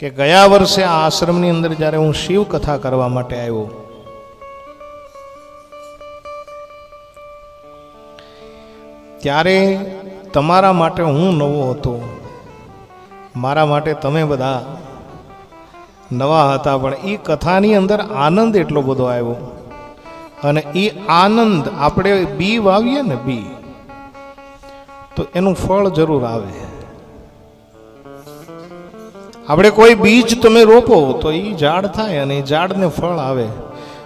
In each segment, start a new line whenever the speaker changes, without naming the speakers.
કે ગયા વર્ષે આ આશ્રમની અંદર જ્યારે હું શિવ કથા કરવા માટે આવ્યો, ત્યારે તમારા માટે હું નવો હતો. મારા માટે તમે બધા નવા હતા, પણ એ કથાની અંદર આનંદ એટલો બધો આવ્યો. અને એ આનંદ આપણે બી વાવીએ ને બી, તો એનું ફળ જરૂર આવે. આપણે કોઈ બીજ તમે રોપો તો એ ઝાડ થાય અને એ ઝાડને ફળ આવે.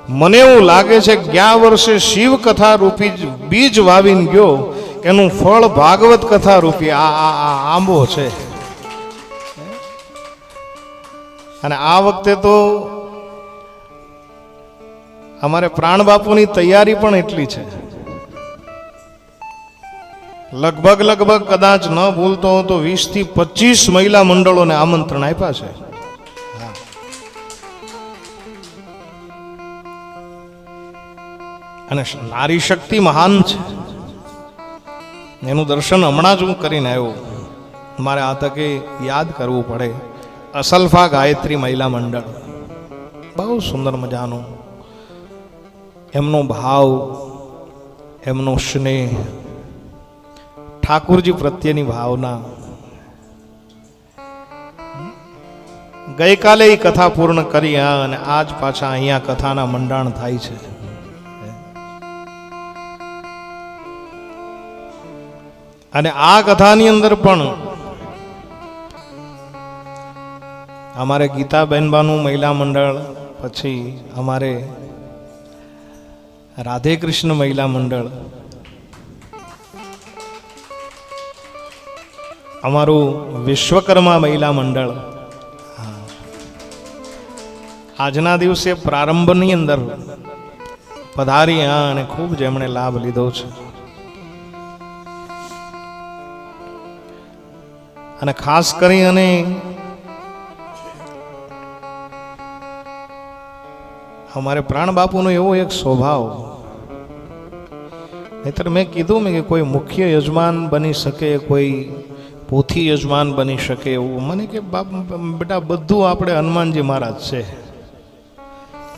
મને એવું લાગે છે ગયા વર્ષે શિવ કથા રૂપી બીજ વાવીને ગયો એનું ફળ ભાગવત કથા રૂપી આ આ આ આંબો છે. અને આ વખતે તો અમારે પ્રાણ બાપુની તૈયારી પણ એટલી છે. લગભગ લગભગ કદાચ ન ભૂલતો તો વીસથી પચીસ મહિલા મંડળોને આમંત્રણ આપ્યા છે. અને નારી શક્તિ મહાન છે. એનું દર્શન હમણાં જ હું કરીને આવ્યો. મારે આ તકે યાદ કરવું પડે. અસલ્ફા ગાયત્રી મહિલા મંડળ. બહુ સુંદર મજાનું. એમનો ભાવ, એમનો સ્નેહ ઠાકુરજી પ્રત્યેની ભાવના ગઈકાલે એ કથા પૂર્ણ કરી અને આજ પાછા અહીંયા કથાના મંડાણ થાય છે અને આ કથાની અંદર પણ અમારે ગીતા બહેનબાનું મહિલા મંડળ, પછી અમારે રાધે કૃષ્ણ મહિલા મંડળ અમારું વિશ્વકર્મા મહિલા મંડળ હા. આજના દિવસે પ્રારંભની અંદર પધાર્યા અને ખૂબ જેમણે લાભ લીધો છે અને ખાસ કરી અને અમારે પ્રાણ બાપુનો એવો એક સ્વભાવ નહીતર મેં કીધું મેં કે કોઈ મુખ્ય યજમાન બની શકે, કોઈ પોથી યજમાન બની શકે એવું. મને કે, બાપ, બેટા, બધું આપણે હનુમાનજી મહારાજ છે.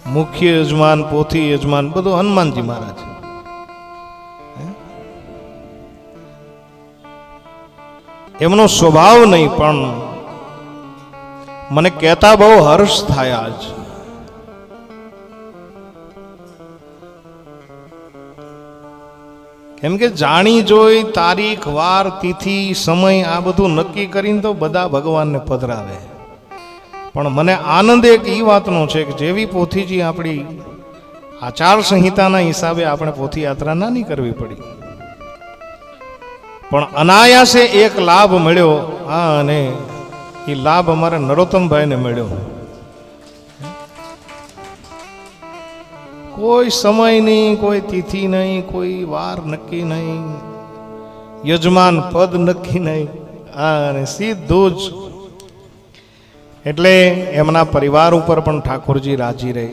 મુખ્ય યજમાન, પોથી યજમાન, બધું હનુમાનજી મહારાજ એમનો સ્વભાવ નહીં, પણ મને કહેતા બહુ હર્ષ થાય આજ. કેમ કે જાણી જોઈ, તારીખ, વાર, તિથિ, સમય આ બધું નક્કી કરીને તો બધા ભગવાનને પધરાવે. પણ મને આનંદ એક એ વાતનો છે કે જેવી પોથીજી આપણી આચાર સંહિતાના હિસાબે આપણે પોથી યાત્રા નાની કરવી પડી. પણ અનાયાસે એક લાભ મળ્યો, હા અને એ લાભ અમારા નરોત્તમભાઈને મળ્યો. કોઈ સમય નહીં, કોઈ તિથિ નહીં, કોઈ વાર નક્કી નહીં. યજમાન પદ નક્કી નહીં. અને સીધું જ. એટલે એમના પરિવાર ઉપર પણ ઠાકોરજી રાજી રહે.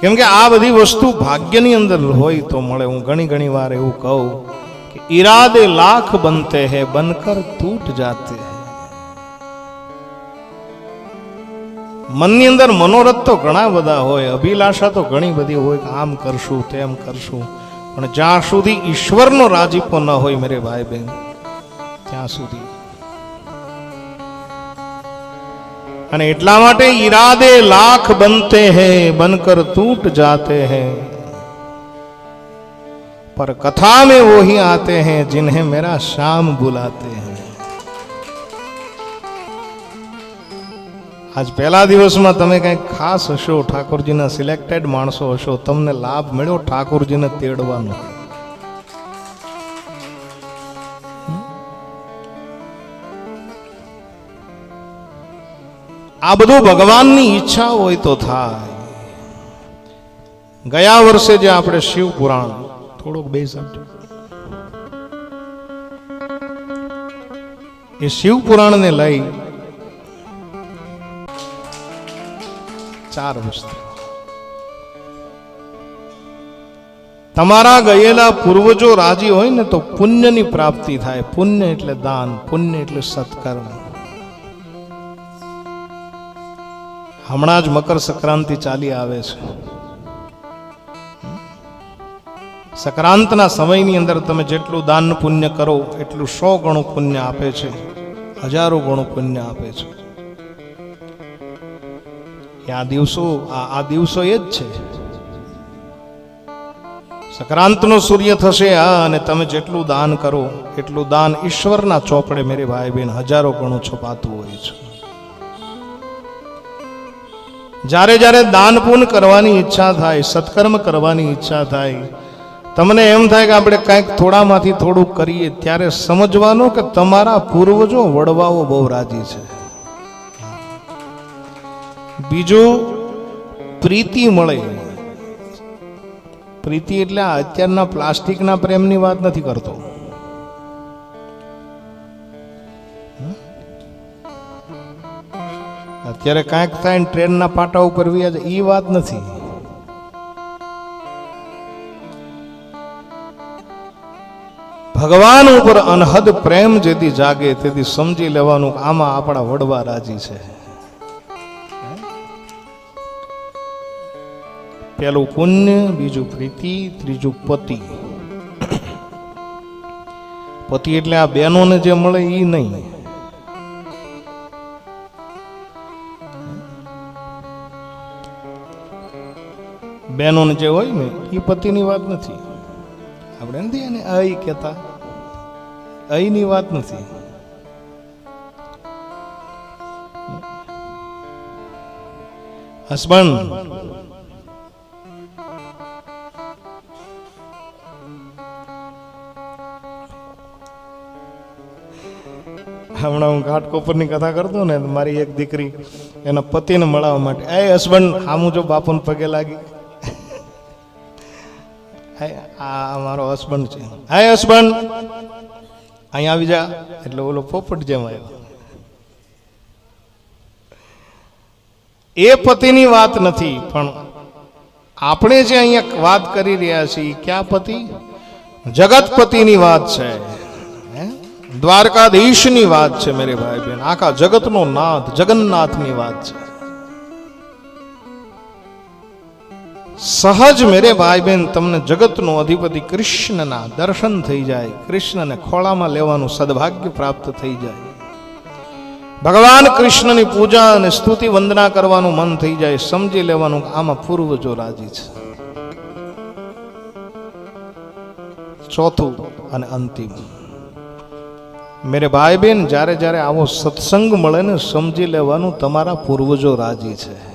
કેમ કે આ બધી વસ્તુ ભાગ્યની અંદર હોય તો મળે. હું ઘણી ઘણી વાર એવું કહું કે ઈરાદે લાખ બનતે હૈ, બનકર તૂટ જાતે હૈ. મનની અંદર મનોરથ તો ઘણા બધા હોય, અભિલાષા તો ઘણી બધી હોય કે આમ કરશું, તેમ કરશું. પણ જ્યાં સુધી ઈશ્વરનો રાજીપો ન હોય મેરે ભાઈ બહેન, ત્યાં સુધી. અને એટલા માટે ઈરાદે લાખ બનતે હે, બનકર તૂટ જાતે હે. પર કથા મેં વોહી આતે હૈ, જિન્હે મેરા શામ બુલાતે હે. આજ પહેલા દિવસમાં તમે કંઈક ખાસ હશો, ઠાકોરજીના સિલેક્ટેડ માણસો હશો, તમને લાભ મળ્યો ઠાકોરજીને તેડવાનો? આ બધું ભગવાનની ઈચ્છા હોય તો થાય. ગયા વર્ષે જે આપણે શિવ પુરાણ, થોડુંક બે સમજો એ શિવ પુરાણને લઈ ચાર તમારા ગયેલા પૂર્વજો રાજી હોય ને તો પુણ્યની પ્રાપ્તિ થાય. પુણ્ય એટલે દાન, પુણ્ય એટલે સત્કર્મ. હમણાં જ મકર સંક્રાંતિ ચાલી આવે છે. સંક્રાંતના સમયની અંદર તમે જેટલું દાન પુણ્ય કરો, એટલું સો ગણું પુણ્ય આપે છે. હજારો ગણું પુણ્ય આપે છે. આ દિવસો આ દિવસો એ જ છે. સંક્રાંતનો સૂર્ય થશે, આ અને તમે જેટલું દાન કરો, એટલું દાન ઈશ્વરના ચોપડે મેરે ભાઈ બહેન હજારો ગણું છપાતું હોય છે. જ્યારે જ્યારે દાન પૂર્ણ કરવાની ઈચ્છા થાય, સત્કર્મ કરવાની ઈચ્છા થાય, તમને એમ થાય કે આપણે કાંઈક થોડામાંથી થોડું કરીએ, ત્યારે સમજવાનું કે તમારા પૂર્વજો વડવાઓ બહુ રાજી છે. બીજું પ્રીતિ મળે. પ્રીતિ એટલે આ અત્યારના પ્લાસ્ટિકના પ્રેમની વાત નથી કરતો. અત્યારે કાંઈક થાય ને ટ્રેનના પાટા ઉપર વ્યાજ એ વાત નથી. ભગવાન ઉપર અનહદ પ્રેમ જેથી જાગે, તેથી સમજી લેવાનું આમાં આપણા વડવા રાજી છે. પેલું પુણ્ય, બીજું પ્રીતિ, ત્રીજું પતિ. પતિ એટલે આ બહેનોને જે મળે એ નહીં. બહેનોને જે હોય ને એ પતિની વાત નથી. આપણે નથી એને અઈ કહેતા. અહીંની વાત નથી. હસબન્ડ હમણાં હું ઘાટકોપરની કથા કરતો ને મારી એક દીકરી એના પતિને મળવા માટે, એ હસબન્ડ, આમું જો બાપુને પગે લાગી. આ મારો હસબન્ડ છે. Hi husband. અહીંયા આવી જા. એટલે ઓલો પોપટ જેમ આવ્યો. એ પતિની વાત નથી, પણ આપણે જે અહીંયા વાત કરી રહ્યા છીએ ક્યાં પતિ? જગતપતિની વાત છે? દ્વારકાધીશની વાત છે મેરે ભાઈ બહેન. આખા જગતનો નાથ, જગન્નાથની વાત છે. સહજ મેરે ભાઈ બહેન, તમને જગતનો અધિપતિ કૃષ્ણના દર્શન થઈ જાય. કૃષ્ણને ખોળામાં લેવાનું સદભાગ્ય પ્રાપ્ત થઈ જાય. ભગવાન કૃષ્ણની પૂજા અને સ્તુતિ વંદના કરવાનું મન થઈ જાય. સમજી લેવાનું આમાં પૂર્વજો રાજી છે. ચોથું અને અંતિમ. મેરે ભાઈ બહેન જ્યારે જ્યારે આવો સત્સંગ મળે ને સમજી લેવાનું તમારા પૂર્વજો રાજી છે